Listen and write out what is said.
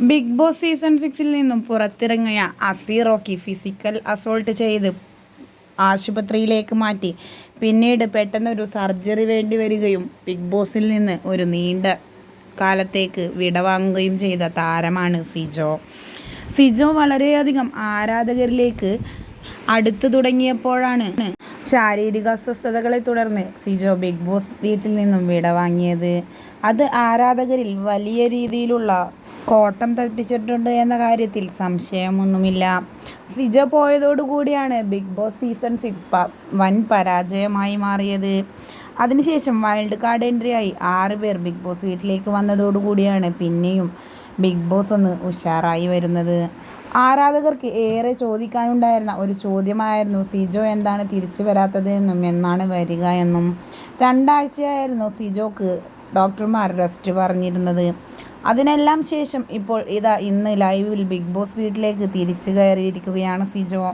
Big Boss season സിക്സിൽ നിന്നും പുറത്തിറങ്ങിയ അസീറോക്കി ഫിസിക്കൽ അസോൾട്ട് ചെയ്ത് ആശുപത്രിയിലേക്ക് മാറ്റി. പിന്നീട് പെട്ടെന്നൊരു സർജറി വേണ്ടി വരികയും ബിഗ് ബോസിൽ നിന്ന് ഒരു നീണ്ട കാലത്തേക്ക് വിടവാങ്ങുകയും ചെയ്ത താരമാണ് സിജോ. സിജോ വളരെയധികം ആരാധകരിലേക്ക് അടുത്തു തുടങ്ങിയപ്പോഴാണ് ശാരീരിക അസ്വസ്ഥതകളെ തുടർന്ന് സിജോ ബിഗ് ബോസ് വീട്ടിൽ നിന്നും വിടവാങ്ങിയത് അത് ആരാധകരിൽ വലിയ രീതിയിലുള്ള കോട്ടം തട്ടിച്ചിട്ടുണ്ട് എന്ന കാര്യത്തിൽ സംശയമൊന്നുമില്ല. സിജ പോയതോടുകൂടിയാണ് ബിഗ് ബോസ് സീസൺ സിക്സ് വൻ പരാജയമായി മാറിയത്. അതിനുശേഷം വൈൽഡ് കാർഡ് എൻട്രിയായി ആറ് പേർ ബിഗ് ബോസ് വീട്ടിലേക്ക് വന്നതോടുകൂടിയാണ് പിന്നെയും ബിഗ് ബോസ് ഒന്ന് ഉഷാറായി വരുന്നത്. ആരാധകർക്ക് ഏറെ ചോദിക്കാനുണ്ടായിരുന്ന ഒരു ചോദ്യമായിരുന്നു സിജോ എന്താണ് തിരിച്ചു വരാത്തത് എന്നും എന്നാണ് വരിക എന്നും. രണ്ടാഴ്ചയായിരുന്നു സിജോക്ക് ഡോക്ടർമാർ റെസ്റ്റ് പറഞ്ഞിരുന്നത്. അതിനെല്ലാം ശേഷം ഇപ്പോൾ ഇതാ ഇന്ന് ലൈവിൽ ബിഗ് ബോസ് വീട്ടിലേക്ക് തിരിച്ചു കയറിയിരിക്കുകയാണ് സിജോ.